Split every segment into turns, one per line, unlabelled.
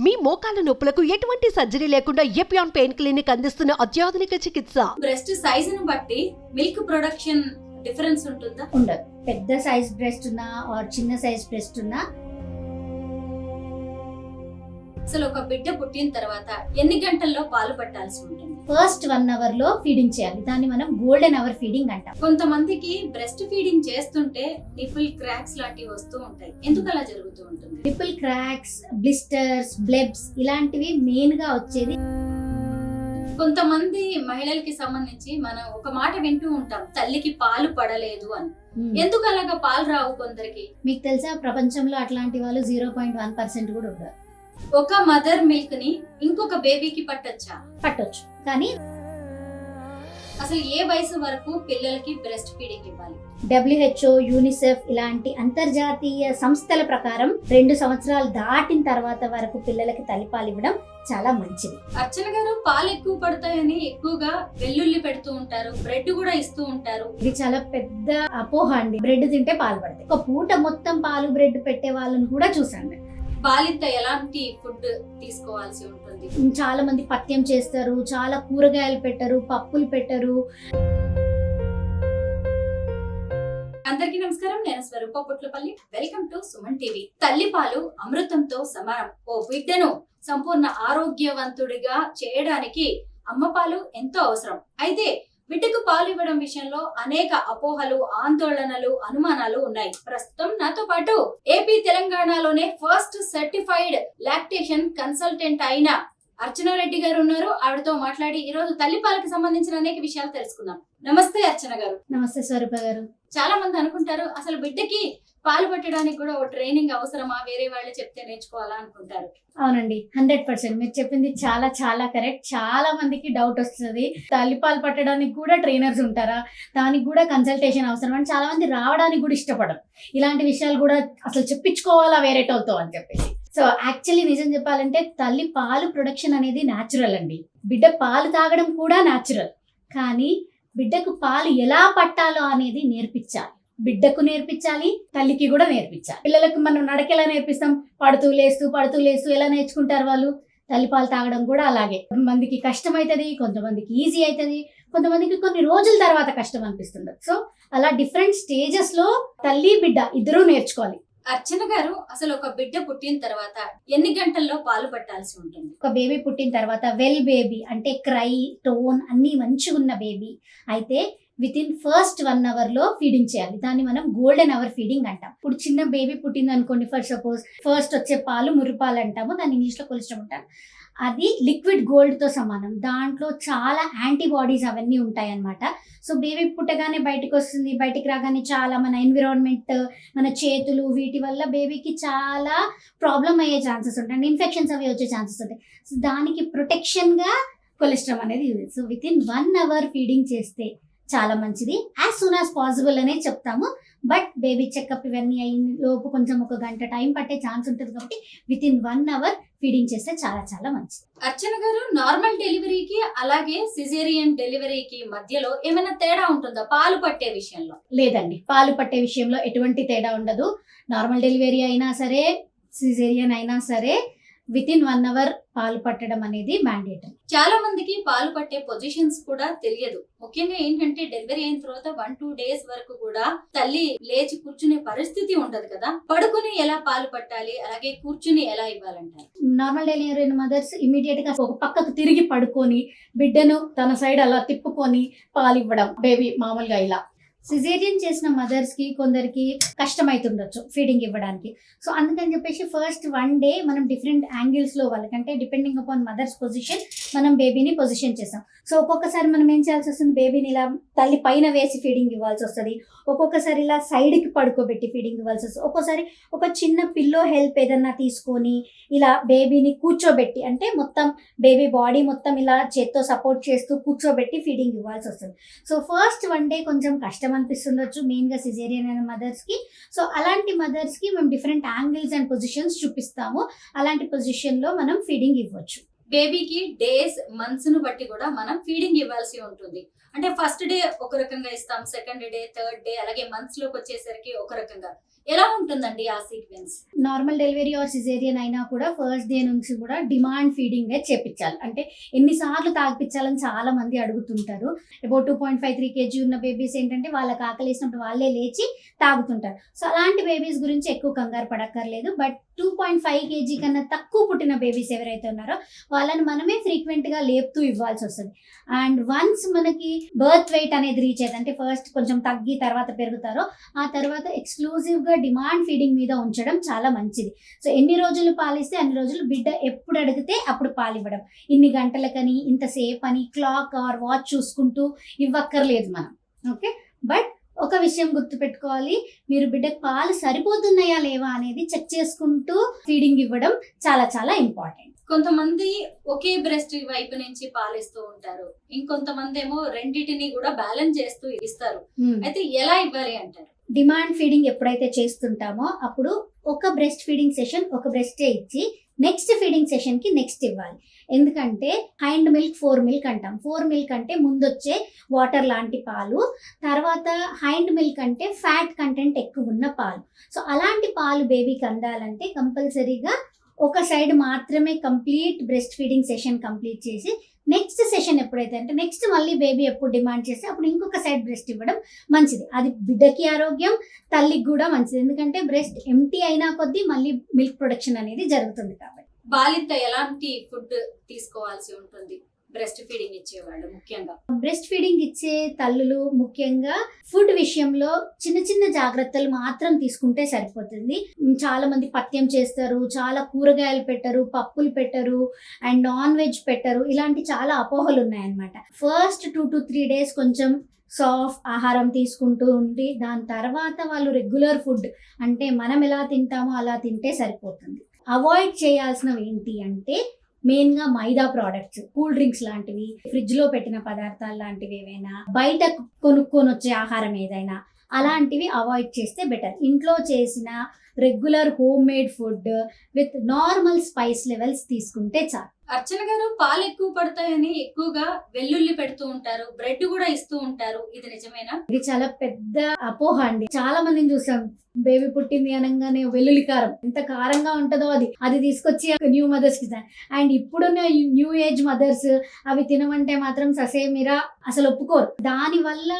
మీ మోకాల నొప్పులకు ఎటువంటి సర్జరీ లేకుండా ఎపియాన్ పెయిన్ క్లినిక్ అందిస్తున్న అత్యాధునిక చికిత్స?
బ్రెస్ట్ సైజ్ని బట్టి మిల్క్ ప్రొడక్షన్ డిఫరెన్స్ ఉంటుందా?
ఉండదు. పెద్ద సైజ్ బ్రెస్ట్ ఉన్నా ఆర్ చిన్న సైజ్ బ్రెస్ట్ ఉన్నా
అసలు ఒక బిడ్డ పుట్టిన తర్వాత ఎన్ని గంటల్లో పాలు పట్టాల్సి ఉంటుంది?
ఫస్ట్ వన్ అవర్లో ఫీడింగ్ చేయాలి. దాన్ని మనం గోల్డెన్ అవర్ ఫీడింగ్ అంటాం.
కొంతమందికి బ్రెస్ట్ ఫీడింగ్ చేస్తుంటే నిపుల్ క్రాక్స్ లాంటివి వస్తూ ఉంటాయి. ఎందుకు అలా జరుగుతూ ఉంటుంది?
ట్రిపుల్ క్రాక్స్ బ్లిస్టర్స్ బ్లెబ్స్ ఇలాంటివి మెయిన్గా వచ్చేది
కొంతమంది మహిళలకి సంబంధించి మనం ఒక మాట వింటూ ఉంటాం. తల్లికి పాలు పడలేదు అని.
Hmm.
ఎందుకు అలాగా పాలు రావు కొందరికి?
మీకు తెలుసా ప్రపంచంలో అట్లాంటి వాళ్ళు జీరో పాయింట్ వన్ పర్సెంట్ కూడా ఉండరు.
ఒక మదర్ మిల్క్ని ఇంకొక బేబీకి పట్టొచ్చా?
పట్టొచ్చు. కానీ
అసలు ఏ వయసు వరకు పిల్లలకి బ్రెస్ట్ ఫీడింగ్ ఇవ్వాలి?
డబ్ల్యూహెచ్ఓ యూనిసెఫ్ ఇలాంటి అంతర్జాతీయ సంస్థల ప్రకారం రెండు సంవత్సరాలు దాటిన తర్వాత వరకు పిల్లలకి తల్లిపాలు ఇవ్వడం చాలా మంచిది.
అర్చన గారు పాలు ఎక్కువ పడతాయని ఎక్కువగా వెల్లుల్లి పెడుతూ ఉంటారు బ్రెడ్ కూడా ఇస్తూ ఉంటారు.
ఇది చాలా పెద్ద అపోహ అండి. బ్రెడ్ తింటే పాలు పడతాయి. ఒక పూట మొత్తం పాలు బ్రెడ్ పెట్టే వాళ్ళని కూడా చూసాను
బాలింత ఎలాంటి ఫుడ్ తీసుకోవాల్సి ఉంటుంది?
చాలా మంది పథ్యం చేస్తారు చాలా కూరగాయలు పెట్టరు పప్పులు పెట్టరు.
అందరికీ నమస్కారం. నేను Swaroopa Putlapalli. Welcome to Suman TV. తల్లిపాలు అమృతంతో సమానం ఓ బిడ్డను సంపూర్ణ ఆరోగ్యవంతుడిగా చేయడానికి అమ్మ పాలు ఎంతో అవసరం. అయితే బిడ్డకు పాలు ఇవ్వడం విషయంలో అనేక అపోహలు ఆందోళనలు అనుమానాలు ఉన్నాయి. ప్రస్తుతం నాతో పాటు ఏపీ తెలంగాణలోనే ఫస్ట్ సర్టిఫైడ్ లాక్టేషన్ కన్సల్టెంట్ అయిన అర్చన రెడ్డి గారు ఉన్నారు. ఆవిడతో మాట్లాడి ఈ రోజు తల్లిపాలకు సంబంధించిన అనేక విషయాలు తెలుసుకుందాం. నమస్తే అర్చన గారు.
నమస్తే స్వరూప గారు.
చాలా మంది అనుకుంటారు అసలు బిడ్డకి పాలు పట్టడానికి కూడా ఒక ట్రైనింగ్ అవసరమా? వేరే వాళ్ళు చెప్తే నేర్చుకోవాలా అనుకుంటారు.
అవునండి హండ్రెడ్ పర్సెంట్. మీరు చెప్పింది చాలా చాలా కరెక్ట్. చాలా మందికి డౌట్ వస్తుంది. తల్లిపాలు పట్టడానికి కూడా ట్రైనర్స్ ఉంటారా? దానికి కూడా కన్సల్టేషన్ అవసరం అని చాలా మంది రావడానికి కూడా ఇష్టపడరు. ఇలాంటి విషయాలు కూడా అసలు చెప్పించుకోవాలా వేరేటోతో అని చెప్పేసి. సో యాక్చువల్లీ నిజం చెప్పాలంటే తల్లి పాలు ప్రొడక్షన్ అనేది న్యాచురల్ అండి. బిడ్డ పాలు తాగడం కూడా న్యాచురల్. కానీ బిడ్డకు పాలు ఎలా పట్టాలో అనేది నేర్పించాలి. బిడ్డకు నేర్పించాలి తల్లికి కూడా నేర్పించాలి. పిల్లలకు మనం నడక ఎలా నేర్పిస్తాం? పడుతూ లేస్తూ పడుతూ లేస్తూ ఎలా నేర్చుకుంటారు వాళ్ళు? తల్లిపాలు తాగడం కూడా అలాగే. కొంతమందికి కష్టం అవుతుంది కొంతమందికి ఈజీ అవుతుంది కొంతమందికి కొన్ని రోజుల తర్వాత కష్టం అనిపిస్తుంది. సో అలా డిఫరెంట్ స్టేజెస్లో తల్లి బిడ్డ ఇద్దరూ నేర్చుకోవాలి.
అర్చన గారు అసలు ఒక బిడ్డ పుట్టిన తర్వాత ఎన్ని గంటల్లో పాలు పట్టాల్సి ఉంటుంది?
ఒక బేబీ పుట్టిన తర్వాత వెల్ బేబీ అంటే క్రై టోన్ అన్నీ మంచిగా ఉన్న బేబీ. అయితే విత్ ఇన్ ఫస్ట్ వన్ అవర్లో ఫీడింగ్ చేయాలి. దాన్ని మనం గోల్డెన్ అవర్ ఫీడింగ్ అంటాం. ఇప్పుడు చిన్న బేబీ పుట్టింది అనుకోండి ఫర్ సపోజ్ ఫస్ట్ వచ్చే పాలు మురిపాలు అంటాము దాన్ని ఇంగ్లీష్లో కొలిచడం అంటారు అది లిక్విడ్ గోల్డ్తో సమానం. దాంట్లో చాలా యాంటీబాడీస్ అవన్నీ ఉంటాయి అన్నమాట సో బేబీ పుట్టగానే బయటకు వస్తుంది బయటికి రాగానే చాలా మన ఎన్విరాన్మెంట్ మన చేతులు వీటి వల్ల బేబీకి చాలా ప్రాబ్లం అయ్యే ఛాన్సెస్ ఉంటాయి. ఇన్ఫెక్షన్స్ అవి వచ్చే ఛాన్సెస్ ఉంటాయి. సో దానికి ప్రొటెక్షన్గా కొలెస్ట్రామ్ అనేది use so within one hour feeding చేస్తే చాలా మంచిది. యాజ్ సూన్ యాజ్ పాసిబుల్ అనే చెప్తాము. బట్ బేబీ చెకప్ ఇవన్నీ అయిన లోపు కొంచెం ఒక గంట టైం పట్టే ఛాన్స్ ఉంటుంది కాబట్టి within one hour feeding చేస్తే చాలా చాలా మంచిది.
అర్చన గారు నార్మల్ డెలివరీకి అలాగే సిజేరియన్ డెలివరీకి మధ్యలో ఏమైనా తేడా ఉంటుందా పాలు పట్టే విషయంలో?
లేదండి. పాలు పట్టే విషయంలో ఎటువంటి తేడా ఉండదు. నార్మల్ డెలివరీ అయినా సరే సిజేరియన్ అయినా సరే విత్ ఇన్ వన్ అవర్ పాలు పట్టడం అనేది మ్యాండేటరీ
చాలా మందికి పాలు పట్టే పొజిషన్స్ కూడా తెలియదు. ముఖ్యంగా ఏంటంటే డెలివరీ అయిన తర్వాత వన్ టూ డేస్ వరకు కూడా తల్లి లేచి కూర్చునే పరిస్థితి ఉండదు కదా. పడుకుని ఎలా పాలు పట్టాలి? అలాగే కూర్చుని ఎలా ఇవ్వాలంటారు?
నార్మల్ డెలివరీ మదర్స్ ఇమీడియట్గా ఒక పక్కకు తిరిగి పడుకొని బిడ్డను తన సైడ్ అలా తిప్పుకొని పాలు ఇవ్వడం బేబీ మామూలుగా ఇలా. సిజేరియన్ చేసిన మదర్స్కి కొందరికి కష్టమైతుండొచ్చు ఫీడింగ్ ఇవ్వడానికి. సో అందుకని చెప్పేసి ఫస్ట్ వన్ డే మనం డిఫరెంట్ యాంగిల్స్లో వాళ్ళకంటే డిపెండింగ్ అపాన్ మదర్స్ పొజిషన్ మనం బేబీని పొజిషన్ చేస్తాం సో ఒక్కొక్కసారి మనం ఏం చేయాల్సి వస్తుంది? బేబీని ఇలా తల్లి పైన వేసి ఫీడింగ్ ఇవ్వాల్సి వస్తుంది. ఒక్కొక్కసారి ఇలా సైడ్కి పడుకోబెట్టి ఫీడింగ్ ఇవ్వాల్సి వస్తుంది. ఒక్కోసారి ఒక చిన్న పిల్లో హెల్ప్ ఏదన్నా తీసుకొని ఇలా బేబీని కూర్చోబెట్టి అంటే మొత్తం బేబీ బాడీ మొత్తం ఇలా చేత్తో సపోర్ట్ చేస్తూ కూర్చోబెట్టి ఫీడింగ్ ఇవ్వాల్సి వస్తుంది. సో ఫస్ట్ వన్ డే కొంచెం కష్టం అనిపిస్తుండొచ్చు మెయిన్గా సిజేరియన్ అయిన మదర్స్కి సో అలాంటి మదర్స్కి మేము డిఫరెంట్ యాంగిల్స్ అండ్ పొజిషన్స్ చూపిస్తాము. అలాంటి పొజిషన్లో మనం ఫీడింగ్ ఇవ్వచ్చు.
బేబీకి డేస్ మంత్స్ను బట్టి కూడా మనం ఫీడింగ్ ఇవ్వాల్సి ఉంటుంది. అంటే ఫస్ట్ డే ఒక రకంగా ఇస్తాం సెకండ్ డే థర్డ్ డే అలాగే మంత్స్లోకి వచ్చేసరికి ఒక రకంగా. ఎలా ఉంటుందండి ఆ sequence
normal delivery or caesarean అయినా కూడా ఫస్ట్ డే నుంచి కూడా డిమాండ్ ఫీడింగ్ చేపించాలి అంటే ఎన్నిసార్లు తాగిపించాలని చాలా మంది అడుగుతుంటారు. About two point five three kg ఉన్న బేబీస్ ఏంటంటే వాళ్ళకి ఆకలి వేసినప్పుడు వాళ్ళే లేచి తాగుతుంటారు. సో అలాంటి బేబీస్ గురించి ఎక్కువ కంగారు పడక్కర్లేదు. But two point five kg కన్నా తక్కువ పుట్టిన బేబీస్ ఎవరైతే ఉన్నారో వాళ్ళని మనమే ఫ్రీక్వెంట్గా లేపుతూ ఇవ్వాల్సి వస్తుంది. అండ్ వన్స్ మనకి బర్త్ వెయిట్ అనేది రీచ్ అయ్యేది. అంటే ఫస్ట్ కొంచెం తగ్గి తర్వాత పెరుగుతారో ఆ తర్వాత ఎక్స్క్లూజివ్గా డిమాండ్ ఫీడింగ్ మీద ఉంచడం చాలా మంచిది. సో ఎన్ని రోజులు పాలిస్తే అన్ని రోజులు బిడ్డ ఎప్పుడు అడిగితే అప్పుడు పాలివ్వడం ఇన్ని గంటలకని ఇంతసేపు అని క్లాక్ ఆర్ వాచ్ చూసుకుంటూ ఇవ్వక్కర్లేదు మనం. ఓకే బట్ ఒక విషయం గుర్తుపెట్టుకోవాలి. మీరు బిడ్డకు పాలు సరిపోతున్నాయా లేవా అనేది చెక్ చేసుకుంటూ ఫీడింగ్ ఇవ్వడం చాలా చాలా ఇంపార్టెంట్
కొంతమంది ఒకే బ్రెస్ట్ వైపు నుంచి పాలిస్తూ ఉంటారు. ఇంకొంతమంది ఏమో రెండిటిని కూడా బ్యాలెన్స్ చేస్తూ ఇస్తారు. అయితే ఎలా ఇవ్వాలి అంటారు?
డిమాండ్ ఫీడింగ్ ఎప్పుడైతే చేస్తుంటామో అప్పుడు ఒక బ్రెస్ట్ ఫీడింగ్ సెషన్ ఒక బ్రెస్టే ఇచ్చి నెక్స్ట్ ఫీడింగ్ సెషన్కి నెక్స్ట్ ఇవ్వాలి. ఎందుకంటే హైండ్ మిల్క్ ఫోర్ మిల్క్ అంటాం. ఫోర్ మిల్క్ అంటే ముందొచ్చే వాటర్ లాంటి పాలు. తర్వాత హైండ్ మిల్క్ అంటే ఫ్యాట్ కంటెంట్ ఎక్కువ ఉన్న పాలు. సో అలాంటి పాలు బేబీకి అందాలంటే కంపల్సరీగా ఒక సైడ్ మాత్రమే complete breast feeding session complete చేసి నెక్స్ట్ సెషన్ ఎప్పుడైతే అంటే నెక్స్ట్ మళ్ళీ బేబీ ఎప్పుడు డిమాండ్ చేస్తే అప్పుడు ఇంకొక సైడ్ బ్రెస్ట్ ఇవ్వడం మంచిది. అది బిడ్డకి ఆరోగ్యం తల్లికి కూడా మంచిది. ఎందుకంటే బ్రెస్ట్ ఎంటీ అయినా కొద్దీ మళ్ళీ మిల్క్ ప్రొడక్షన్ అనేది జరుగుతుంది కాబట్టి.
బాలింత ఎలాంటి ఫుడ్ తీసుకోవాల్సి ఉంటుంది? బ్రెస్ట్ ఫీడింగ్ ఇచ్చేవాళ్ళు ముఖ్యంగా.
బ్రెస్ట్ ఫీడింగ్ ఇచ్చే తల్లులు ముఖ్యంగా ఫుడ్ విషయంలో చిన్న చిన్న జాగ్రత్తలు మాత్రం తీసుకుంటే సరిపోతుంది. చాలా మంది పథ్యం చేస్తారు చాలా కూరగాయలు పెట్టరు పప్పులు పెట్టరు అండ్ నాన్ వెజ్ పెట్టరు. ఇలాంటి చాలా అపోహలు ఉన్నాయన్నమాట. First two to three days కొంచెం సాఫ్ట్ ఆహారం తీసుకుంటూ ఉండి దాని తర్వాత వాళ్ళు రెగ్యులర్ ఫుడ్ అంటే మనం ఎలా తింటామో అలా తింటే సరిపోతుంది. అవాయిడ్ చేయాల్సినవి ఏంటి అంటే మెయిన్గా మైదా ప్రోడక్ట్స్ కూల్ డ్రింక్స్ లాంటివి ఫ్రిడ్జ్లో పెట్టిన పదార్థాలు లాంటివి ఏవైనా బయట కొనుక్కొని వచ్చే ఆహారం ఏదైనా అలాంటివి అవాయిడ్ చేస్తే బెటర్ ఇంట్లో చేసిన regular home made food with normal spice levels తీసుకుంటే చాలు.
అర్చన గారు పాలు ఎక్కువ పడతాయని ఎక్కువగా వెల్లుల్లి పెడుతూ ఉంటారు బ్రెడ్ కూడా ఇస్తూ ఉంటారు. ఇది నిజమేనా?
ఇది చాలా పెద్ద అపోహ అండి. చాలా మందిని చూసాం. బేబీ పుట్టింది అనగానే వెల్లుల్లి కారం. ఎంత కారంగా ఉంటుందో అది. అది తీసుకొచ్చి న్యూ మదర్స్కి అండ్ ఇప్పుడున్న న్యూ ఏజ్ మదర్స్ అవి తినమంటే మాత్రం ససేమిరా అసలు ఒప్పుకోరు. దాని వల్ల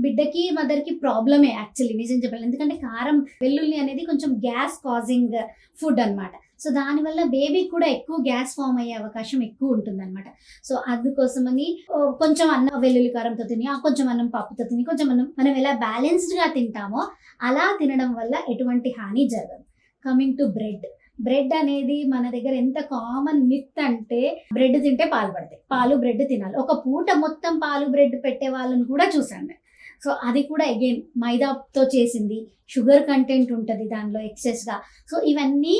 బిడ్డకి మదర్కి ప్రాబ్లమే యాక్చువల్లీ. నిజం చెప్పాలి ఎందుకంటే కారం వెల్లుల్లి అనేది కొంచెం గ్యాస్ కాజింగ్ ఫుడ్ అన్నమాట. సో దానివల్ల బేబీకి కూడా ఎక్కువ గ్యాస్ ఫామ్ అయ్యే అవకాశం ఎక్కువ ఉంటుందన్నమాట. సో అందుకోసమని కొంచెం అన్నం వెల్లుల్లి కారంతో తిని ఆ కొంచెం అన్నం పప్పుతో తిని కొంచెం అన్నం మనం ఎలా బ్యాలెన్స్డ్గా తింటామో అలా తినడం వల్ల ఎటువంటి హాని జరగదు. కమింగ్ టు బ్రెడ్ బ్రెడ్ అనేది మన దగ్గర ఎంత కామన్ మిత్ అంటే బ్రెడ్ తింటే పాలు పడతాయి. పాలు బ్రెడ్ తినాలి. ఒక పూట మొత్తం పాలు బ్రెడ్ పెట్టే వాళ్ళని కూడా చూసాను సో అది కూడా అగైన్ మైదాతో చేసింది. షుగర్ కంటెంట్ ఉంటుంది దానిలో ఎక్సెస్గా సో ఇవన్నీ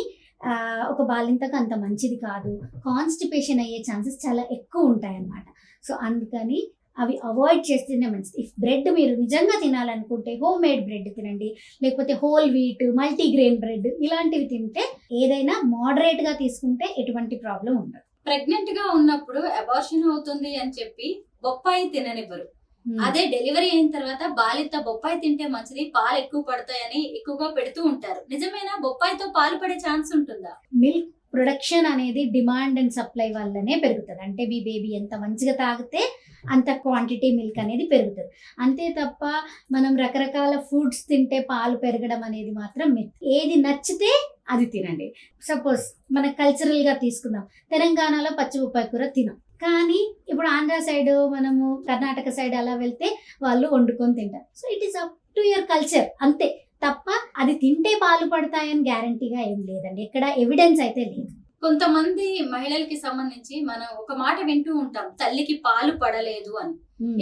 ఒక బాలింతకు అంత మంచిది కాదు. కాన్స్టిపేషన్ అయ్యే ఛాన్సెస్ చాలా ఎక్కువ ఉంటాయి అన్నమాట సో అందుకని అవి అవాయిడ్ చేస్తేనే మంచిది. ఇఫ్ బ్రెడ్ మీరు నిజంగా తినాలనుకుంటే హోమ్ మేడ్ బ్రెడ్ తినండి. లేకపోతే హోల్ వీట్ మల్టీగ్రెయిన్ బ్రెడ్ ఇలాంటివి తింటే ఏదైనా మోడరేట్గా గా తీసుకుంటే ఎటువంటి ప్రాబ్లం ఉండదు.
ప్రెగ్నెంట్గా ఉన్నప్పుడు అబార్షన్ అవుతుంది అని చెప్పి బొప్పాయి తిననివ్వరు. అదే డెలివరీ అయిన తర్వాత బాలింత బొప్పాయి తింటే మంచిది పాలు ఎక్కువ పడతాయని ఎక్కువగా పెడుతూ ఉంటారు. నిజమేనా? బొప్పాయితో పాలు పడే ఛాన్స్ ఉంటుందా?
మిల్క్ ప్రొడక్షన్ అనేది డిమాండ్ అండ్ సప్లై వల్లనే పెరుగుతుంది. అంటే మీ బేబీ ఎంత మంచిగా తాగితే అంత క్వాంటిటీ మిల్క్ అనేది పెరుగుతుంది. అంతే తప్ప మనం రకరకాల ఫుడ్స్ తింటే పాలు పెరగడం అనేది మాత్రం. ఏది నచ్చితే అది తినండి. సపోజ్ మన కల్చరల్గా తీసుకుందాం. తెలంగాణలో పచ్చి బొప్పాయి కూర తినం. కానీ ఇప్పుడు ఆంధ్ర సైడ్ మనము కర్ణాటక సైడ్ అలా వెళ్తే వాళ్ళు వండుకొని తింటారు. So it is up to your culture అంతే. తప్ప అది తింటే పాలు పడతాయని గ్యారంటీగా ఏం లేదండి. ఎక్కడ ఎవిడెన్స్ అయితే లేదు.
కొంతమంది మహిళలకి సంబంధించి మనం ఒక మాట వింటూ ఉంటాం తల్లికి పాలు పడలేదు అని.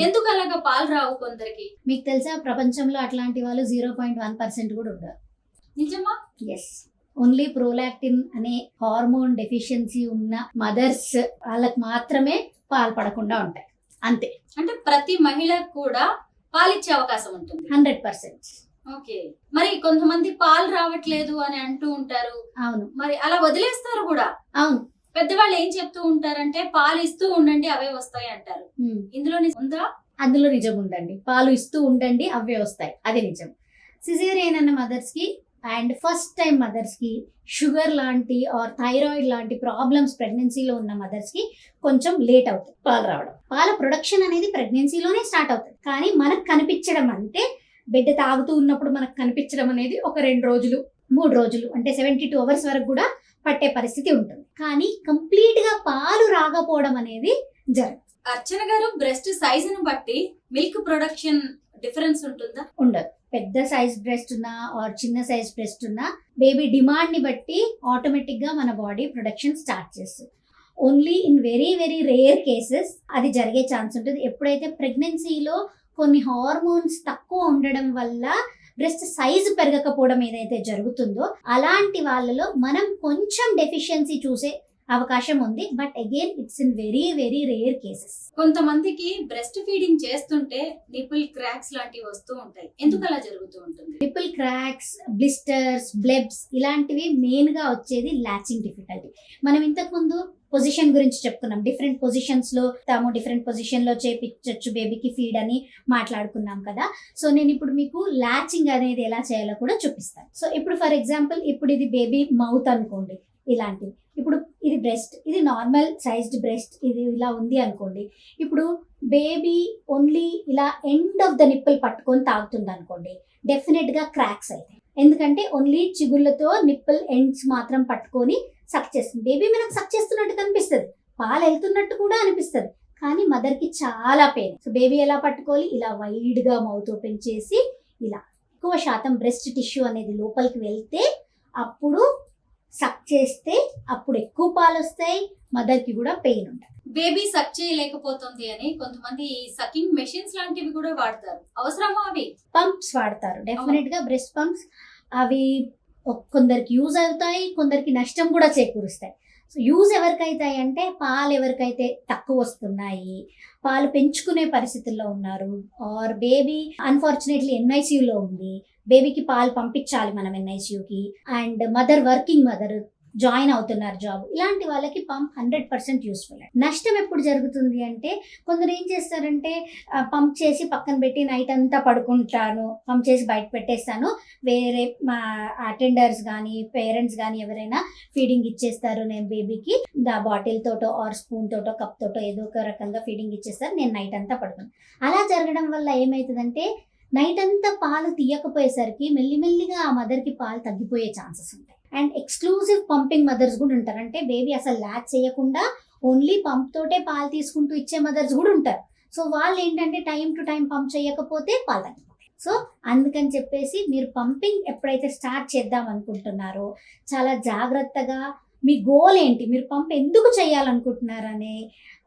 ఎందుకు అలాగా పాలు రావు కొందరికి?
మీకు తెలుసా ప్రపంచంలో అట్లాంటి వాళ్ళు జీరో పాయింట్ వన్ పర్సెంట్ కూడా ఉండరు.
నిజమా?
ఎస్ ఓన్లీ ప్రోలాక్టిన్ అనే హార్మోన్ డెఫిషియన్సీ ఉన్న మదర్స్ వాళ్ళకి మాత్రమే పాలు పడకుండా ఉంటాయి. అంతే.
అంటే ప్రతి మహిళకు కూడా పాలిచ్చే అవకాశం ఉంటుంది.
Hundred percent
okay. మరి కొంతమంది పాలు రావట్లేదు అని అంటూ ఉంటారు.
అవును.
మరి అలా వదిలేస్తారు కూడా.
అవును.
పెద్దవాళ్ళు ఏం చెప్తూ ఉంటారంటే పాలు ఇస్తూ ఉండండి అవే వస్తాయి అంటారు. ఇందులో ఉందా?
అందులో నిజం ఉందండి. పాలు ఇస్తూ ఉండండి అవే వస్తాయి. అది నిజం. సిజేరియన్ అన్న మదర్స్కి అండ్ ఫస్ట్ టైం మదర్స్కి షుగర్ లాంటి ఆర్ థైరాయిడ్ లాంటి ప్రాబ్లమ్స్ ప్రెగ్నెన్సీలో ఉన్న మదర్స్కి కొంచెం లేట్ అవుతుంది పాలు రావడం. పాల ప్రొడక్షన్ అనేది ప్రెగ్నెన్సీలోనే స్టార్ట్ అవుతుంది. కానీ మనకు కనిపించడం అంటే బిడ్డ తాగుతూ ఉన్నప్పుడు మనకు కనిపించడం అనేది ఒక రెండు రోజులు మూడు రోజులు అంటే సెవెంటీ టూ అవర్స్ వరకు కూడా పట్టే పరిస్థితి ఉంటుంది. కానీ కంప్లీట్గా పాలు రాకపోవడం అనేది జరగదు.
అర్చన గారు బ్రెస్ట్ సైజును బట్టి మిల్క్ ప్రొడక్షన్ డిఫరెన్స్ ఉంటుందా?
ఉండదు. పెద్ద సైజ్ బ్రెస్ట్ ఉన్నా ఆర్ చిన్న సైజ్ బ్రెస్ట్ ఉన్నా బేబీ డిమాండ్ని బట్టి ఆటోమేటిక్గా మన బాడీ ప్రొడక్షన్ స్టార్ట్ చేస్తుంది. Only in very very rare cases అది జరిగే ఛాన్స్ ఉంటుంది. ఎప్పుడైతే ప్రెగ్నెన్సీలో కొన్ని హార్మోన్స్ తక్కువ ఉండడం వల్ల బ్రెస్ట్ సైజ్ పెరగకపోవడం ఏదైతే జరుగుతుందో అలాంటి వాళ్ళలో మనం కొంచెం డెఫిషియన్సీ చూసే అవకాశం ఉంది. But again it's in very very rare cases
కొంతమందికి బ్రెస్ట్ ఫీడింగ్ చేస్తుంటే నిపుల్ క్రాక్స్ లాంటివి వస్తూ ఉంటాయి. ఎందుకు అలా జరుగుతూ ఉంటుంది?
నిపుల్ క్రాక్స్ బ్లిస్టర్స్ బ్లెబ్స్ ఇలాంటివి మెయిన్గా వచ్చేది లాచింగ్ డిఫికల్టీ మనం ఇంతకు ముందు పొజిషన్ గురించి చెప్పుకున్నాం. డిఫరెంట్ పొజిషన్స్లో తాము డిఫరెంట్ పొజిషన్లో చేపించచ్చు బేబీకి ఫీడ్ అని మాట్లాడుకున్నాం కదా. సో నేను ఇప్పుడు మీకు లాచింగ్ అనేది ఎలా చేయాలో కూడా చూపిస్తాను. సో ఇప్పుడు ఫర్ ఎగ్జాంపుల్ ఇప్పుడు ఇది బేబీ మౌత్ అనుకోండి. ఇలాంటివి. ఇప్పుడు ఇది బ్రెస్ట్ ఇది నార్మల్ సైజ్డ్ బ్రెస్ట్ ఇది ఇలా ఉంది అనుకోండి. ఇప్పుడు బేబీ ఓన్లీ ఇలా ఎండ్ ఆఫ్ ద నిప్పులు పట్టుకొని తాగుతుంది అనుకోండి డెఫినెట్గా క్రాక్స్ అవుతాయి. ఎందుకంటే ఓన్లీ చిగుళ్ళతో నిప్పుల్ ఎండ్స్ మాత్రం పట్టుకొని సక్ చేస్తుంది. బేబీ మనకు సక్ చేస్తున్నట్టు కనిపిస్తుంది. పాలు వెళ్తున్నట్టు కూడా అనిపిస్తుంది. కానీ మదర్కి చాలా పెయిన్ సో బేబీ ఎలా పట్టుకోవాలి? ఇలా వైడ్గా మౌత్ ఓపెన్ చేసి ఇలా ఎక్కువ శాతం బ్రెస్ట్ టిష్యూ అనేది లోపలికి వెళ్తే అప్పుడు సక్ చేస్తే అప్పుడు ఎక్కువ పాలు వస్తాయి మదర్కి కూడా పెయిన్ ఉంటుంది.
బేబీ సక్ చేయలేకపోతుంది అని కొంతమంది సకింగ్ మెషిన్స్ లాంటివి కూడా వాడతారు. అవసరమా అవి?
పంప్స్ వాడతారు. డెఫినెట్గా బ్రెస్ట్ పంప్స్ అవి కొందరికి యూజ్ అవుతాయి కొందరికి నష్టం కూడా చేకూరుస్తాయి. సో యూజ్ ఎవరికైతాయి అంటే పాలు ఎవరికైతే తక్కువ వస్తున్నాయి పాలు పెంచుకునే పరిస్థితుల్లో ఉన్నారు ఆర్ బేబీ అన్ఫార్చునేట్లీ ఎన్ఐసియూలో ఉంది బేబీకి పాలు పంపించాలి మనం ఎన్ఐసియూకి and mother working mother join అవుతున్నారు జాబ్. ఇలాంటి వాళ్ళకి పంప్ హండ్రెడ్ పర్సెంట్ యూస్ఫుల్ నష్టం ఎప్పుడు జరుగుతుంది అంటే కొందరు ఏం చేస్తారంటే పంప్ చేసి పక్కన పెట్టి నైట్ అంతా పడుకుంటాను పంప్ చేసి బయట పెట్టేస్తాను. వేరే మా అటెండర్స్ కానీ పేరెంట్స్ కానీ ఎవరైనా ఫీడింగ్ ఇచ్చేస్తారు నేను బేబీకి. దా బాటిల్ తోటో ఆర్ స్పూన్ తోటో కప్ తోటో ఏదో ఒక రకంగా ఫీడింగ్ ఇచ్చేస్తారు నేను నైట్ అంతా పడుకున్నాను అలా జరగడం వల్ల ఏమవుతుందంటే నైట్ అంతా పాలు తీయకపోయేసరికి మెల్లిమెల్లిగా ఆ మదర్కి పాలు తగ్గిపోయే ఛాన్సెస్ ఉంటాయి. అండ్ ఎక్స్క్లూజివ్ పంపింగ్ మదర్స్ కూడా ఉంటారు. అంటే బేబీ అసలు ల్యాచ్ చేయకుండా ఓన్లీ పంప్ తోటే పాలు తీసుకుంటూ ఇచ్చే మదర్స్ కూడా ఉంటారు. సో వాళ్ళు ఏంటంటే టైం టు టైం పంప్ చేయకపోతే పాలు తగ్గిపోతాయి. సో అందుకని చెప్పేసి మీరు పంపింగ్ ఎప్పుడైతే స్టార్ట్ చేద్దాం అనుకుంటున్నారో చాలా జాగ్రత్తగా మీ గోల్ ఏంటి? మీరు పంప్ ఎందుకు చేయాలనుకుంటున్నారనే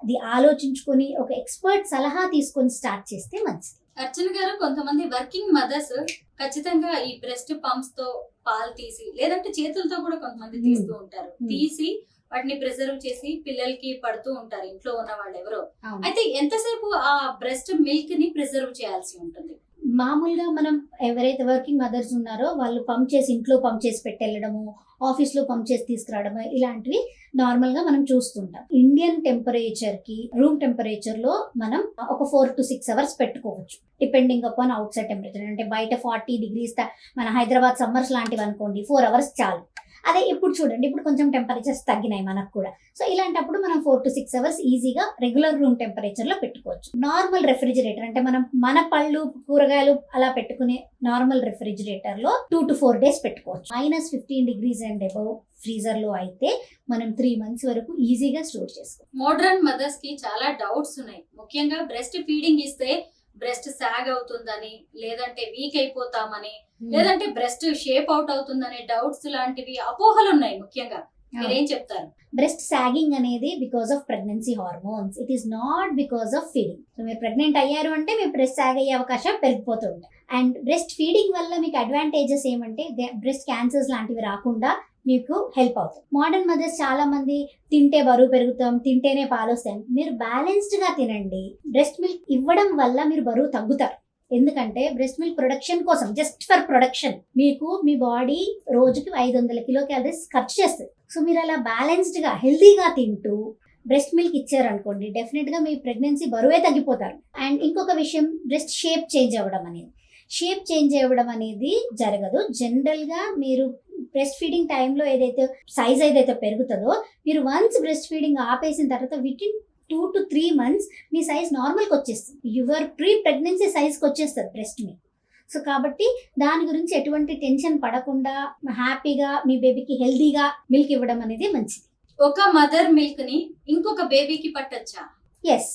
అది ఆలోచించుకొని ఒక ఎక్స్పర్ట్ సలహా తీసుకొని స్టార్ట్ చేస్తే మంచిది.
అర్చన గారు కొంతమంది వర్కింగ్ మదర్స్ ఖచ్చితంగా ఈ బ్రెస్ట్ పంప్స్తో పాలు తీసి లేదంటే చేతులతో కూడా కొంతమంది. తీస్తూ ఉంటారు. తీసి వాటిని ప్రిజర్వ్ చేసి పిల్లలకి పడుతూ ఉంటారు ఇంట్లో ఉన్న వాళ్ళు ఎవరో అయితే ఎంతసేపు ఆ బ్రెస్ట్ మిల్క్ని ప్రిజర్వ్ చేయాల్సి ఉంటుంది
మామూలుగా మనం ఎవరైతే వర్కింగ్ మదర్స్ ఉన్నారో వాళ్ళు పంప్ చేసి ఇంట్లో పంప్ చేసి పెట్టెళ్ళడము ఆఫీస్లో పంప్ చేసి తీసుకురావడము ఇలాంటివి నార్మల్గా మనం చూస్తుంటాం. ఇండియన్ టెంపరేచర్కి రూమ్ టెంపరేచర్లో మనం ఒక ఫోర్ టు సిక్స్ అవర్స్ పెట్టుకోవచ్చు. Depending upon outside temperature. అంటే బయట ఫార్టీ డిగ్రీస్ మన హైదరాబాద్ సమ్మర్స్ లాంటివి అనుకోండి ఫోర్ అవర్స్ చాలు. అదే ఇప్పుడు చూడండి ఇప్పుడు కొంచెం టెంపరేచర్స్ తగ్గినాయి మనకు కూడా. సో ఇలాంటప్పుడు మనం ఫోర్ టు సిక్స్ అవర్స్ ఈజీగా రెగ్యులర్ రూమ్ టెంపరేచర్లో పెట్టుకోవచ్చు. నార్మల్ రెఫ్రిజిరేటర్ అంటే మనం మన పళ్ళు కూరగాయలు అలా పెట్టుకునే నార్మల్ రెఫ్రిజిరేటర్లో టూ టు ఫోర్ డేస్ పెట్టుకోవచ్చు. Minus fifteen degrees and above ఫ్రీజర్లో అయితే మనం త్రీ మంత్స్ వరకు ఈజీగా స్టోర్ చేసుకోవచ్చు
మోడ్రన్ మదర్స్కి చాలా డౌట్స్ ఉన్నాయి. ముఖ్యంగా బ్రెస్ట్ ఫీడింగ్ ఇస్తే బ్రెస్ట్ సాగ్ అవుతుందని లేదంటే వీక్ అయిపోతామని లేదంటే బ్రెస్ట్ షేప్ అవుట్ అవుతుందనే డౌట్స్ లాంటివి అపోహలు ఉన్నాయి ముఖ్యంగా మీరేం చెప్తారు?
బ్రెస్ట్ సాగింగ్ అనేది because of pregnancy hormones it is not because of feeding so మీరు ప్రెగ్నెంట్ అయ్యారు అంటే మీ బ్రెస్ట్ సాగ్ అయ్యే అవకాశం పెరిగిపోతుంది అండ్ బ్రెస్ట్ ఫీడింగ్ వల్ల మీకు అడ్వాంటేజెస్ ఏమంటే బ్రెస్ట్ క్యాన్సర్స్ లాంటివి రాకుండా మీకు హెల్ప్ అవుతుంది మోడర్న్ మదర్స్ చాలా మంది తింటే బరువు పెరుగుతాం తింటేనే పాలు వస్తాయి. మీరు బ్యాలెన్స్డ్గా తినండి. బ్రెస్ట్ మిల్క్ ఇవ్వడం వల్ల మీరు బరువు తగ్గుతారు. ఎందుకంటే బ్రెస్ట్ మిల్క్ ప్రొడక్షన్ కోసం జస్ట్ ఫర్ ప్రొడక్షన్ మీకు మీ బాడీ రోజుకి ఐదు వందల కిలో క్యాలరీస్ ఖర్చు చేస్తుంది. సో మీరు అలా బ్యాలెన్స్డ్గా హెల్తీగా తింటూ బ్రెస్ట్ మిల్క్ ఇచ్చారనుకోండి డెఫినెట్గా మీ ప్రెగ్నెన్సీ బరువే తగ్గిపోతారు. అండ్ ఇంకొక విషయం బ్రెస్ట్ షేప్ చేంజ్ అవ్వడం అనేది. షేప్ చేంజ్ అవ్వడం అనేది జరగదు. జనరల్గా మీరు బ్రెస్ట్ ఫీడింగ్ టైంలో ఏదైతే సైజ్ ఏదైతే పెరుగుతుందో మీరు వన్స్ బ్రెస్ట్ ఫీడింగ్ ఆపేసిన తర్వాత within two to three months me size నార్మల్కి వచ్చేస్తుంది. యువర్ ప్రీ ప్రెగ్నెన్సీ సైజ్కి వచ్చేస్తుంది బ్రెస్ట్ మీ. సో కాబట్టి దాని గురించి ఎటువంటి టెన్షన్ పడకుండా హ్యాపీగా మీ బేబీకి హెల్తీగా మిల్క్ ఇవ్వడం అనేది మంచిది.
ఒక మదర్ మిల్క్ని ఇంకొక బేబీకి పట్టొచ్చా?
ఎస్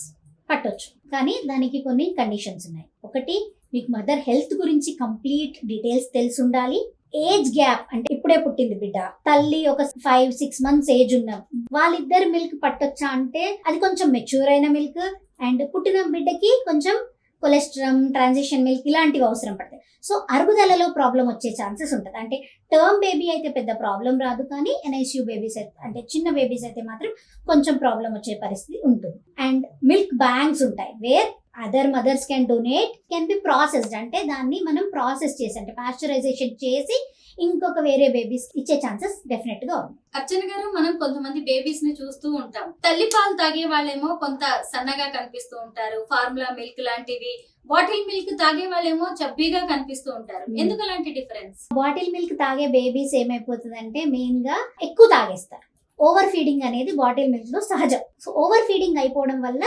పట్టొచ్చు. కానీ దానికి కొన్ని కండిషన్స్ ఉన్నాయి. ఒకటి మీకు మదర్ హెల్త్ గురించి కంప్లీట్ డీటెయిల్స్ తెలిసి ఉండాలి. ఏజ్ గ్యాప్ అంటే ఇప్పుడే పుట్టింది బిడ్డ. తల్లి ఒక ఫైవ్ సిక్స్ మంత్స్ ఏజ్ ఉన్న వాళ్ళిద్దరు మిల్క్ పట్టొచ్చా అంటే అది కొంచెం మెచ్యూర్ అయిన మిల్క్ అండ్ పుట్టిన బిడ్డకి కొంచెం కొలెస్ట్రమ్ ట్రాన్సిషన్ మిల్క్ ఇలాంటివి అవసరం పడతాయి. సో అరుగుదలలో ప్రాబ్లం వచ్చే ఛాన్సెస్ ఉంటుంది. అంటే టర్మ్ బేబీ అయితే పెద్ద ప్రాబ్లం రాదు కానీ ఎన్ఐసియూ బేబీస్ అయితే అంటే చిన్న బేబీస్ అయితే మాత్రం కొంచెం ప్రాబ్లం వచ్చే పరిస్థితి ఉంటుంది. అండ్ మిల్క్ బ్యాంక్స్ ఉంటాయి where other mothers can donate can be processed అంటే దాన్ని మనం ప్రాసెస్ చేసి అంటే పాస్చరైజేషన్ చేసి ఇంకొక వేరే బేబీస్ ఇచ్చే ఛాన్సెస్ డెఫినెట్గా ఉంది
అర్చన గారు మనం కొంతమంది బేబీస్ని చూస్తూ ఉంటాం. తల్లి పాలు తాగే వాళ్ళేమో కొంత సన్నగా కనిపిస్తూ ఉంటారు. ఫార్ములా మిల్క్ లాంటివి బాటిల్ మిల్క్ తాగే వాళ్ళేమో చబ్బీగా కనిపిస్తూ ఉంటారు.
Hmm.
ఎందుకు అలాంటి డిఫరెన్స్
బాటిల్ మిల్క్ తాగే బేబీస్ ఏమైపోతుందంటే మెయిన్గా ఎక్కువ తాగేస్తారు. ఓవర్ ఫీడింగ్ అనేది బాటిల్ మిల్క్లో సహజం. సో ఓవర్ ఫీడింగ్ అయిపోవడం వల్ల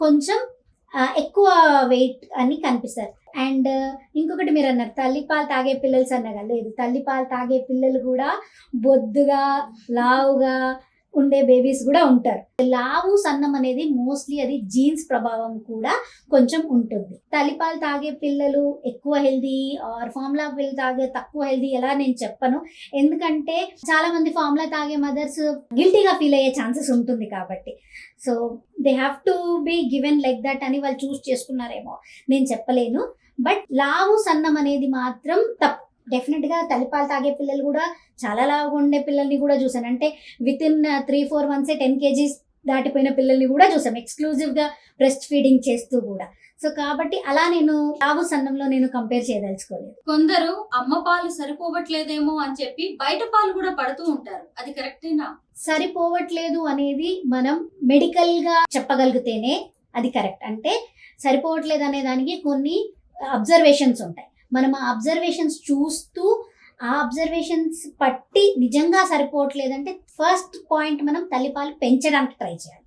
కొంచెం ఎక్కువ వెయిట్ అని కనిపిస్తారు. అండ్ ఇంకొకటి మీరు అన్నారు తల్లిపాలు తాగే పిల్లలు అన్నగా లేదు తల్లిపాలు తాగే పిల్లలు కూడా బొద్దుగా లావుగా ఉండే బేబీస్ కూడా ఉంటారు. లావు సన్నం అనేది మోస్ట్లీ అది జీన్స్ ప్రభావం కూడా కొంచెం ఉంటుంది. తల్లిపాలు తాగే పిల్లలు ఎక్కువ హెల్దీ ఆర్ ఫార్ములా పిల్లలు తాగే తక్కువ హెల్దీ ఎలా నేను చెప్పను. ఎందుకంటే చాలా మంది ఫార్ములా తాగే మదర్స్ గిల్టీగా ఫీల్ అయ్యే ఛాన్సెస్ ఉంటుంది కాబట్టి. So they have to be given like that అని వాళ్ళు చూస్ చేసుకున్నారేమో. నేను చెప్పలేను. బట్ లావు సన్నం అనేది మాత్రం తప్పు. డెఫినెట్గా తల్లిపాలు తాగే పిల్లలు కూడా చాలా లావుగా ఉండే పిల్లల్ని కూడా చూసాను అంటే within three four months ten KGs దాటిపోయిన పిల్లల్ని కూడా చూసాం ఎక్స్క్లూజివ్గా బ్రెస్ట్ ఫీడింగ్ చేస్తూ కూడా. సో కాబట్టి అలా నేను లావు సన్నంలో నేను కంపేర్ చేయదలుచుకోలేదు.
కొందరు అమ్మ పాలు సరిపోవట్లేదేమో అని చెప్పి బయట పాలు కూడా పడుతూ ఉంటారు. అది కరెక్టేనా
సరిపోవట్లేదు అనేది మనం మెడికల్గా చెప్పగలిగితేనే అది కరెక్ట్ అంటే సరిపోవట్లేదు అనే దానికి కొన్ని అబ్జర్వేషన్స్ ఉంటాయి. మనం ఆ అబ్జర్వేషన్స్ చూస్తూ ఆ అబ్జర్వేషన్స్ పట్టి నిజంగా సరిపోవట్లేదంటే ఫస్ట్ పాయింట్ మనం తల్లిపాలు పెంచడానికి ట్రై చేయాలి.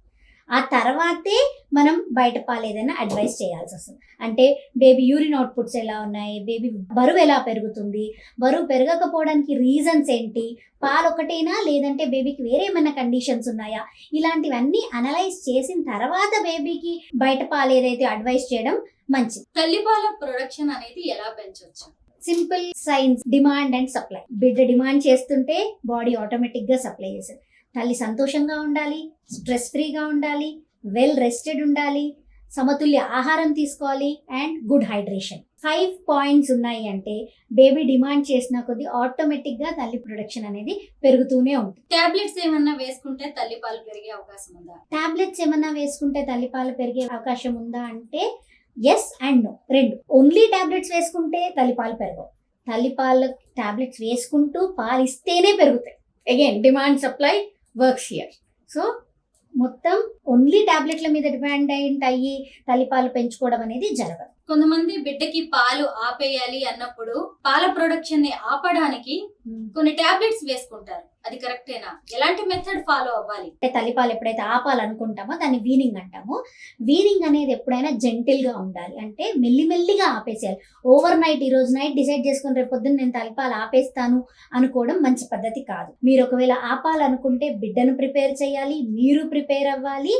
ఆ తర్వాతే మనం బయట పాలు ఏదైనా అడ్వైస్ చేయాల్సి వస్తుంది. అంటే బేబీ యూరిన్ అవుట్పుట్స్ ఎలా ఉన్నాయి? బేబీ బరువు ఎలా పెరుగుతుంది? బరువు పెరగకపోవడానికి రీజన్స్ ఏంటి? పాలు ఒకటేనా? లేదంటే బేబీకి వేరే ఏమైనా కండిషన్స్ ఉన్నాయా? ఇలాంటివన్నీ అనలైజ్ చేసిన తర్వాత బేబీకి బయట పాలు ఏదైతే అడ్వైస్ చేయడం మంచిది.
తల్లిపాల ప్రొడక్షన్ అనేది ఎలా పెంచొచ్చు?
Simple science demand and supply బిడ్డ డిమాండ్ చేస్తుంటే బాడీ ఆటోమేటిక్గా సప్లై చేస్తుంది. తల్లి సంతోషంగా ఉండాలి స్ట్రెస్ ఫ్రీగా ఉండాలి వెల్ రెస్టెడ్ ఉండాలి సమతుల్య ఆహారం తీసుకోవాలి and good hydration five points ఉన్నాయి అంటే బేబీ డిమాండ్ చేసిన కొద్దీ ఆటోమేటిక్గా తల్లి ప్రొడక్షన్ అనేది పెరుగుతూనే ఉంటుంది.
టాబ్లెట్స్ ఏమన్నా వేసుకుంటే తల్లిపాలు పెరిగే అవకాశం ఉందా?
టాబ్లెట్స్ ఏమన్నా వేసుకుంటే తల్లిపాలు పెరిగే అవకాశం ఉందా అంటే ఎస్ అండ్ నో రెండు. ఓన్లీ టాబ్లెట్స్ వేసుకుంటే తల్లిపాలు పెరగవు. తల్లిపాలు టాబ్లెట్స్ వేసుకుంటూ పాలు ఇస్తేనే పెరుగుతాయి. Again demand supply works here so మొత్తం ఓన్లీ టాబ్లెట్ల మీద డిపెండ్ అయ్యి తల్లిపాలు పెంచుకోవడం అనేది జరగదు.
కొంతమంది బిడ్డకి పాలు ఆపేయాలి అన్నప్పుడు పాల ప్రొడక్షన్ని ఆపడానికి కొన్ని టాబ్లెట్స్ వేసుకుంటారు. అది కరెక్టేనా ఎలాంటి మెథడ్ ఫాలో అవ్వాలి?
అంటే తల్లిపాలు ఎప్పుడైతే ఆపాలనుకుంటామో దాన్ని వీనింగ్ అంటాము. వీనింగ్ అనేది ఎప్పుడైనా జెంటిల్గా ఉండాలి. అంటే మెల్లిమెల్లిగా ఆపేసేయాలి. ఓవర్ నైట్ ఈ రోజు నైట్ డిసైడ్ చేసుకుని రేపు పొద్దున్న నేను తల్లిపాలు ఆపేస్తాను అనుకోవడం మంచి పద్ధతి కాదు. మీరు ఒకవేళ ఆపాలనుకుంటే బిడ్డను ప్రిపేర్ చేయాలి మీరు ప్రిపేర్ అవ్వాలి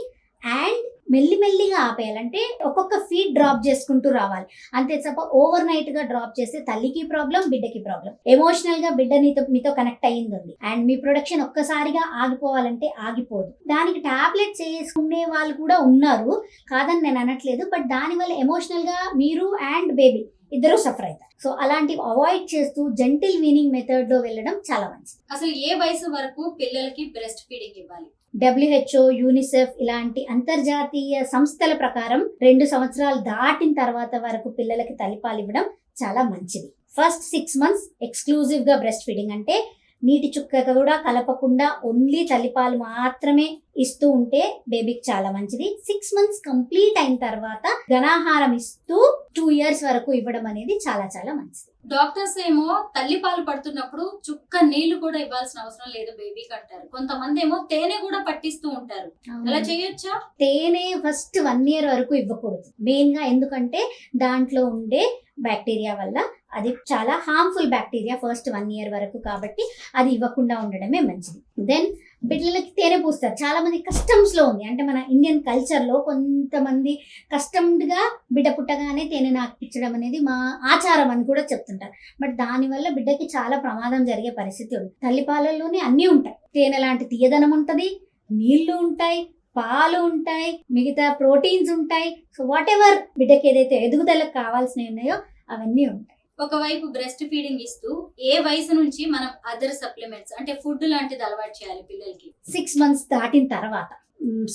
అండ్ మెల్లిమెల్లిగా ఆపేయాలంటే ఒక్కొక్క ఫీడ్ డ్రాప్ చేసుకుంటూ రావాలి. అంతే తప్ప ఓవర్ నైట్గా డ్రాప్ చేస్తే తల్లికి ప్రాబ్లం బిడ్డకి ప్రాబ్లం ఎమోషనల్గా బిడ్డ నీతో మీతో కనెక్ట్ అయ్యింది ఉంది అండ్ మీ ప్రొడక్షన్ ఒక్కసారిగా ఆగిపోవాలంటే ఆగిపోదు. దానికి టాబ్లెట్స్ వేసుకునే వాళ్ళు కూడా ఉన్నారు. కాదని నేను అనట్లేదు. బట్ దానివల్ల ఎమోషనల్గా మీరు అండ్ బేబీ ఇద్దరు సఫర్ అవుతారు. సో అలాంటివి అవాయిడ్ చేస్తూ జెంటిల్ వీనింగ్ మెథడ్లో వెళ్ళడం చాలా మంచిది.
అసలు ఏ వయసు వరకు పిల్లలకి బ్రెస్ట్ ఫీడింగ్ ఇవ్వాలి?
డబ్ల్యూహెచ్ఓ యూనిసెఫ్ ఇలాంటి అంతర్జాతీయ సంస్థల ప్రకారం రెండు సంవత్సరాలు దాటిన తర్వాత వరకు పిల్లలకి తలిపాలు ఇవ్వడం చాలా మంచిది. ఫస్ట్ సిక్స్ మంత్స్ ఎక్స్క్లూజివ్గా బ్రెస్ట్ ఫీడింగ్ అంటే నీటి చుక్క కూడా కలపకుండా ఓన్లీ తల్లిపాలు మాత్రమే ఇస్తూ ఉంటే బేబీకి చాలా మంచిది. సిక్స్ మంత్స్ కంప్లీట్ అయిన తర్వాత ఘనాహారం ఇస్తూ టూ ఇయర్స్ వరకు ఇవ్వడం అనేది చాలా చాలా మంచిది.
డాక్టర్స్ ఏమో తల్లి పాలు పడుతున్నప్పుడు చుక్క నీళ్ళు కూడా ఇవ్వాల్సిన అవసరం లేదు బేబీకి అంటారు. కొంతమంది ఏమో తేనె కూడా పట్టిస్తూ ఉంటారు. అలా చేయొచ్చా?
తేనె ఫస్ట్ వన్ ఇయర్ వరకు ఇవ్వకూడదు. మెయిన్గా ఎందుకంటే దాంట్లో ఉండే బ్యాక్టీరియా వల్ల అది చాలా harmful bacteria first one year వరకు కాబట్టి అది ఇవ్వకుండా ఉండడమే మంచిది. దెన్ బిడ్డలకి తేనె పూస్తారు. చాలా మంది ఉంది. అంటే మన ఇండియన్ కల్చర్లో కొంతమంది కస్టమ్డ్గా బిడ్డ పుట్టగానే తేనె నాకిపించడం అనేది మా ఆచారం అని కూడా చెప్తుంటారు. బట్ దానివల్ల బిడ్డకి చాలా ప్రమాదం జరిగే పరిస్థితి ఉంది. తల్లిపాలల్లోనే అన్నీ ఉంటాయి. తేనె లాంటి తీయదనం ఉంటుంది నీళ్ళు ఉంటాయి పాలు ఉంటాయి మిగతా ప్రోటీన్స్ ఉంటాయి. సో వాట్ ఎవర్ బిడ్డకి ఏదైతే ఎదుగుదలకు కావాల్సినవి ఉన్నాయో అవన్నీ ఉంటాయి.
ఒకవైపు బ్రెస్ట్ ఫీడింగ్ ఇస్తూ ఏ వయసు నుంచి మనం అదర్ సప్లిమెంట్స్ అంటే ఫుడ్ లాంటిది అలవాటు చేయాలి పిల్లలకి?
సిక్స్ మంత్స్ దాటిన తర్వాత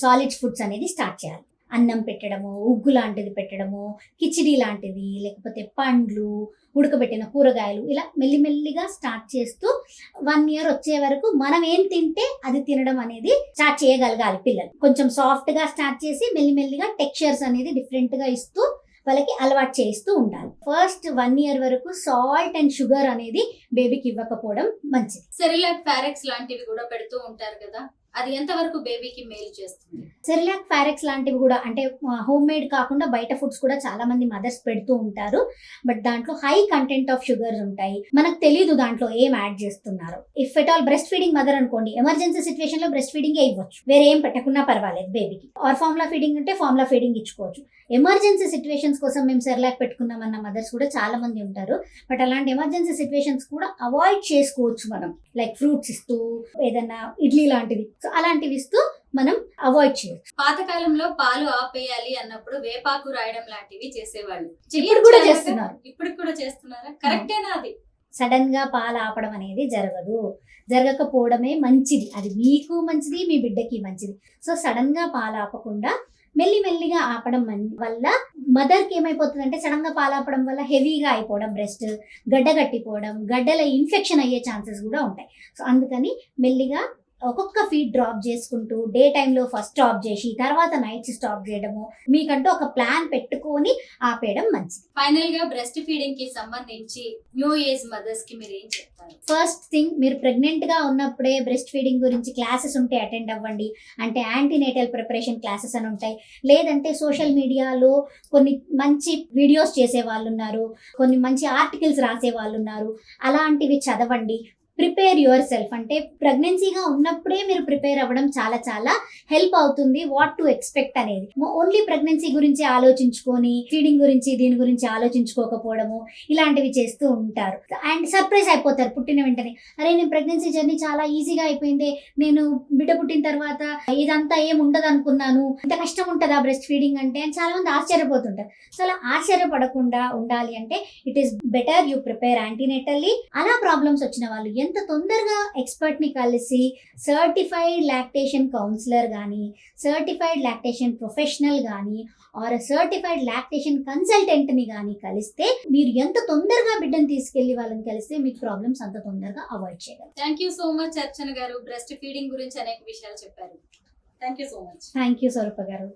సాలిడ్ ఫుడ్స్ అనేది స్టార్ట్ చేయాలి. అన్నం పెట్టడము ఉగ్గు లాంటిది పెట్టడము కిచిడి లాంటిది లేకపోతే పండ్లు ఉడకబెట్టిన కూరగాయలు ఇలా మెల్లిమెల్లిగా స్టార్ట్ చేస్తూ వన్ ఇయర్ వచ్చే వరకు మనం ఏం తింటే అది తినడం అనేది స్టార్ట్ చేయగలగాలి పిల్లలు. కొంచెం సాఫ్ట్గా స్టార్ట్ చేసి మెల్లిమెల్లిగా టెక్స్చర్స్ అనేది డిఫరెంట్గా ఇస్తూ వాళ్ళకి అలవాటు చేస్తూ ఉండాలి. ఫస్ట్ వన్ ఇయర్ వరకు సాల్ట్ అండ్ షుగర్ అనేది బేబీకి ఇవ్వకపోవడం మంచిది.
సెరిలాక్ ఫారెక్స్ లాంటివి కూడా పెడుతూ ఉంటారు కదా? అది ఎంతవరకు బేబీకి మేలు చేస్తుంది?
సెరిలాక్ ఫారెక్స్ లాంటివి కూడా అంటే హోమ్ మేడ్ కాకుండా బయట ఫుడ్స్ కూడా చాలా మంది మదర్స్ పెడుతూ ఉంటారు. బట్ దాంట్లో హై కంటెంట్ ఆఫ్ షుగర్స్ ఉంటాయి. మనకు తెలియదు దాంట్లో ఏం యాడ్ చేస్తున్నారు. If at all breast feeding mother అనుకోండి ఎమర్జెన్సీ సిచ్యువేషన్లో బ్రెస్ట్ ఫీడింగ్ ఇవ్వచ్చు. వేరే ఏం పెట్టకున్నా పర్వాలేదు బేబీకి. ఆర్ ఫార్ములా ఫీడింగ్ అంటే ఫార్ములా ఫీడింగ్ ఇచ్చుకోవచ్చు. ఎమర్జెన్సీ సిచ్యువేషన్స్ కోసం మేము సెర్లాక్ పెట్టుకున్నామన్న మదర్స్ కూడా చాలా మంది ఉంటారు. బట్ అలాంటి ఎమర్జెన్సీ సిచ్యువేషన్స్ కూడా అవాయిడ్ చేసుకోవచ్చు మనం. లైక్ ఫ్రూట్స్ ఇస్తూ ఏదైనా ఇడ్లీ లాంటివి సో అలాంటివి ఇస్తూ మనం అవాయిడ్ చేయొచ్చు.
పాతకాలంలో పాలు ఆపేయాలి అన్నప్పుడు వేపాకు రాయడం లాంటివి చేసేవాళ్ళు.
ఇప్పుడు కూడా చేస్తున్నారు.
ఇప్పుడు కూడా చేస్తున్నారా? కరెక్టేనా అది?
సడన్గా పాలు ఆపడం అనేది జరగదు. జరగకపోవడమే మంచిది. అది మీకు మంచిది మీ బిడ్డకి మంచిది. సో సడన్గా పాలు ఆపకుండా మెల్లి మెల్లిగా ఆపడం వల్ల మదర్కి ఏమైపోతుంది అంటే సడన్గా పాలు ఆపడం వల్ల హెవీగా అయిపోవడం బ్రెస్ట్ గడ్డ కట్టిపోవడం గడ్డల ఇన్ఫెక్షన్ అయ్యే ఛాన్సెస్ కూడా ఉంటాయి. సో అందుకని మెల్లిగా ఒక్కొక్క ఫీడ్ డ్రాప్ చేసుకుంటూ డే టైంలో ఫస్ట్ స్టాప్ చేసి తర్వాత నైట్స్ స్టాప్ చేయడము మీకంటూ ఒక ప్లాన్ పెట్టుకొని ఆపేయడం మంచిది.
ఫైనల్గా బ్రెస్ట్ ఫీడింగ్కి సంబంధించి న్యూ ఏజ్ మదర్స్కి మీరు ఏం చెప్తారు?
ఫస్ట్ థింగ్ మీరు ప్రెగ్నెంట్గా ఉన్నప్పుడే బ్రెస్ట్ ఫీడింగ్ గురించి క్లాసెస్ ఉంటే అటెండ్ అవ్వండి. అంటే యాంటీనేటల్ ప్రిపరేషన్ క్లాసెస్ అని ఉంటాయి. లేదంటే సోషల్ మీడియాలో కొన్ని మంచి వీడియోస్ చేసే వాళ్ళు ఉన్నారు. కొన్ని మంచి ఆర్టికల్స్ రాసే వాళ్ళు ఉన్నారు. అలాంటివి చదవండి. Prepare yourself. అంటే ప్రెగ్నెన్సీగా ఉన్నప్పుడే మీరు ప్రిపేర్ అవ్వడం చాలా చాలా హెల్ప్ అవుతుంది. వాట్ టు ఎక్స్పెక్ట్ అనేది. ఓన్లీ ప్రెగ్నెన్సీ గురించి ఆలోచించుకొని ఫీడింగ్ గురించి దీని గురించి ఆలోచించుకోకపోవడము ఇలాంటివి చేస్తూ ఉంటారు. అండ్ సర్ప్రైజ్ అయిపోతారు పుట్టిన వెంటనే. అరే నేను ప్రెగ్నెన్సీ జర్నీ చాలా ఈజీగా అయిపోయింది. నేను బిడ్డ పుట్టిన తర్వాత ఇదంతా ఏం ఉండదు అనుకున్నాను ఇంత కష్టం ఉంటుందా బ్రెస్ట్ ఫీడింగ్ అంటే? అని చాలా మంది ఆశ్చర్యపోతుంటారు. సో అలా ఆశ్చర్యపడకుండా ఉండాలి అంటే it is better you prepare antenatally అలా ప్రాబ్లమ్స్ వచ్చిన వాళ్ళు ఎంత తొందరగా ఎక్స్పర్ట్ని కలిసి సర్టిఫైడ్ లాక్టేషన్ కౌన్సిలర్ కానీ సర్టిఫైడ్ లాక్టేషన్ ప్రొఫెషనల్ కానీ ఆర్ సర్టిఫైడ్ లాక్టేషన్ కన్సల్టెంట్ని కానీ కలిస్తే మీరు ఎంత తొందరగా బిడ్డను తీసుకెళ్ళి వాళ్ళని కలిస్తే మీకు ప్రాబ్లమ్స్ అంత తొందరగా అవాయిడ్ చేయగలరు
thank you so much Archana garu. Breast feeding గురించి అనేక విషయాలు చెప్పారు. Thank you so much
thank you Swaroopa garu.